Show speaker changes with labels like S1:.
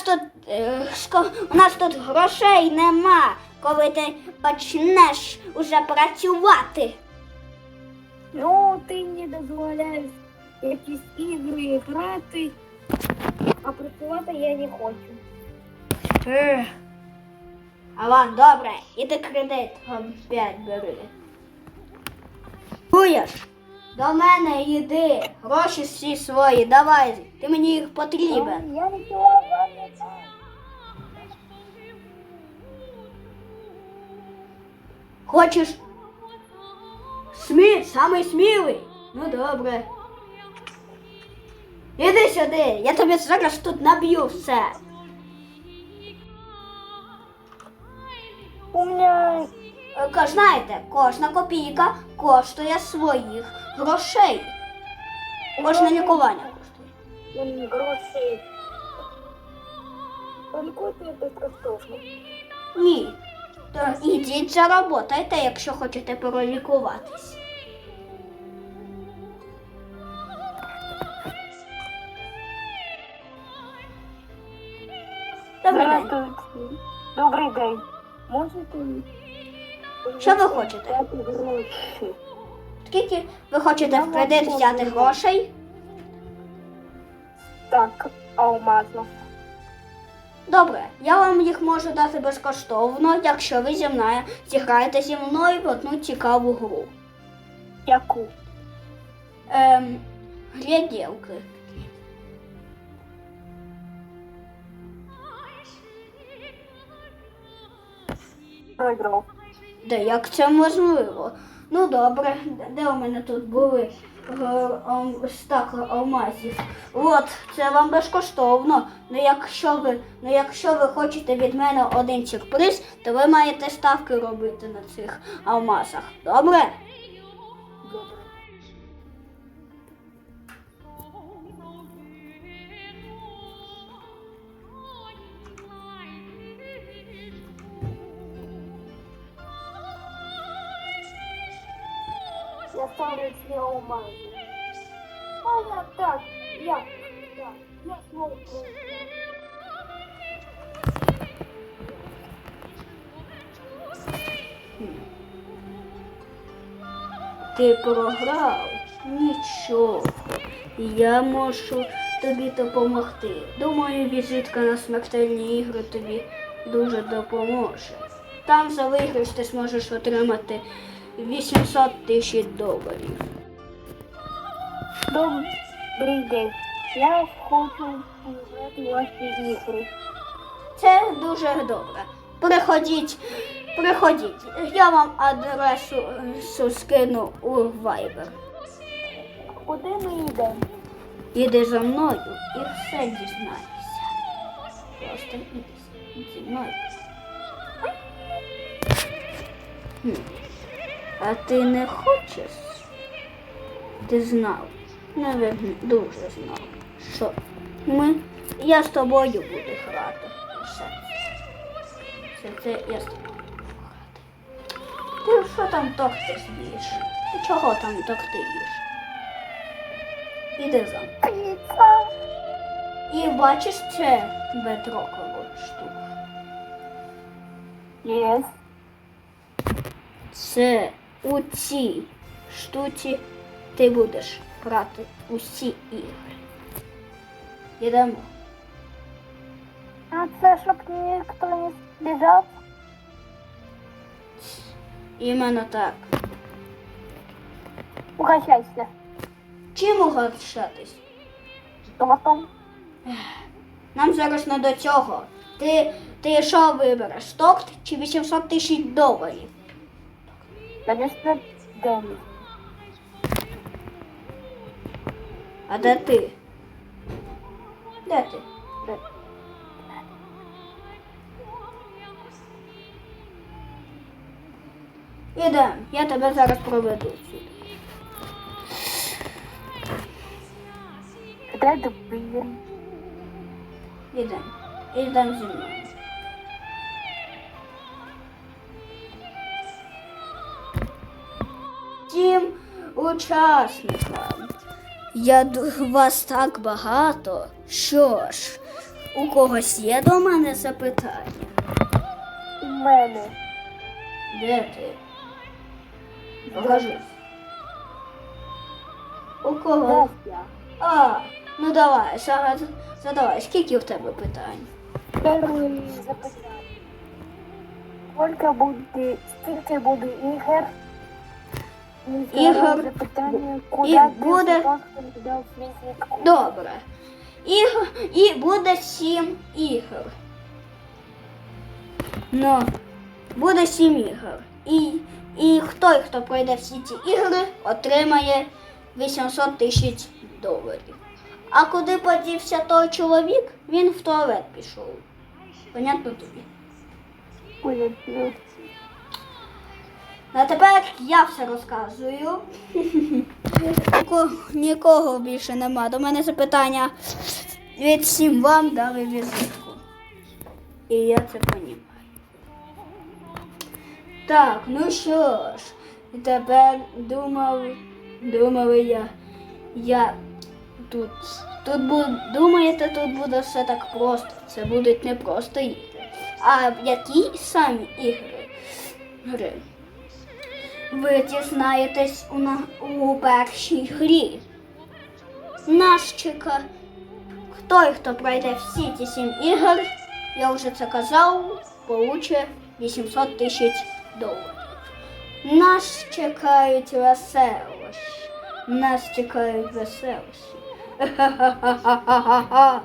S1: нас тут е, у нас тут грошей нема, коли ти почнеш уже працювати.
S2: Ну, ти не дозволяєш якісь ігри грати, а працювати я не хочу.
S1: Ех. А ладно, добре, іди кредит опять бери. Чуєш? До мене йди, гроші всі свої, давай, ти мені їх потрібен.
S2: Я нічого не дам.
S1: Хочеш? Смі, самий смілий? Ну добре. Іди сюди, я тобі зараз тут наб'ю все.
S2: У мене
S1: Знаєте, кожна копійка коштує своїх грошей. Кожне лікування коштує.
S2: Безкоштовно.
S1: Ні. То ідіть заработайте, якщо хочете пролікуватись. Добрий день.
S2: Добрий день. Можете
S1: Що ви хочете? Скільки ви хочете в кредит взяти грошей?
S2: Так, алмазно.
S1: Добре, я вам їх можу дати безкоштовно, якщо ви зі мною зіграєте зі мною в одну цікаву гру.
S2: Яку?
S1: Ем, гляділки.
S2: Проіграв.
S1: Де як це можливо? Ну добре, де- у мене тут були е, стак алмазів? От, це вам безкоштовно. Ну якщо ви, ну якщо ви хочете від мене один сюрприз, то ви маєте ставки робити на цих алмазах. Добре.
S2: Я ставлю ці алмази. А я так, я, так, я знову.
S1: Ти програв? Нічого. Я можу тобі допомогти. Думаю, візитка на смертельні ігри тобі дуже допоможе. Там за виграш ти зможеш отримати 800 тисяч доларів.
S2: Добрий день. Я хочу ваші ігри.
S1: Це дуже добре. Приходіть, приходіть. Я вам адресу е, скину у Viber.
S2: Куди ми йдемо?
S1: Іди за мною і все дізнаєшся. Просто іди зі мною. А ти не хочеш? Ти знав, навірно, дуже знав, що ми, я з тобою буду грати. Все. Все це я з тобою буду грати. Ти що там тортиш їш? Ти чого там торти їш? Іди за мною. І бачиш це бедрокову штуку.
S2: Є.
S1: Це у цій штуці ти будеш грати усі ігри. Ідемо.
S2: А це щоб ніхто не збіжав?
S1: Іменно так.
S2: Угощайся.
S1: Чим угощатись?
S2: Тортом.
S1: Нам зараз не до цього. Ти, ти що вибереш? Торт чи 800 тисяч доларів?
S2: Конечно, день.
S1: А де ти? Де ти?
S2: Де?
S1: Ідем, я тебе зараз проведу сюди.
S2: Де добір?
S1: Ідем. Ідем зі мною. Учасникам. Я вас так багато. Що ж, у когось є до мене запитання?
S2: У мене.
S1: Де ти? Покажи. У кого? А, ну давай, зараз задавай, скільки в тебе питань?
S2: Перше запитання. Скільки буде, скільки буде ігор?
S1: Ігор і буде-? Добре. І, і буде сім ігор. Ну, буде сім ігор. І, і хто, хто пройде всі ці ігри, отримає 800 тисяч доларів. А куди подівся той чоловік, він в туалет пішов. Понятно тобі?
S2: Понятно.
S1: А тепер я все розказую. Нікого більше нема. До мене запитання. Від всім вам дали візитку. І я це розумію. Так, ну що ж, тепер думав, думав я, я тут, тут бу, думаєте, тут буде все так просто. Це будуть не просто ігри. А які самі ігри? Ви дізнаєтесь у, на, у першій грі. Нас чекає. Хто, хто пройде всі ті сім ігор, я вже це казав, получить 800 тисяч доларів. Нас чекають веселощі. Нас чекають веселощі. Ха-ха-ха-ха-ха-ха.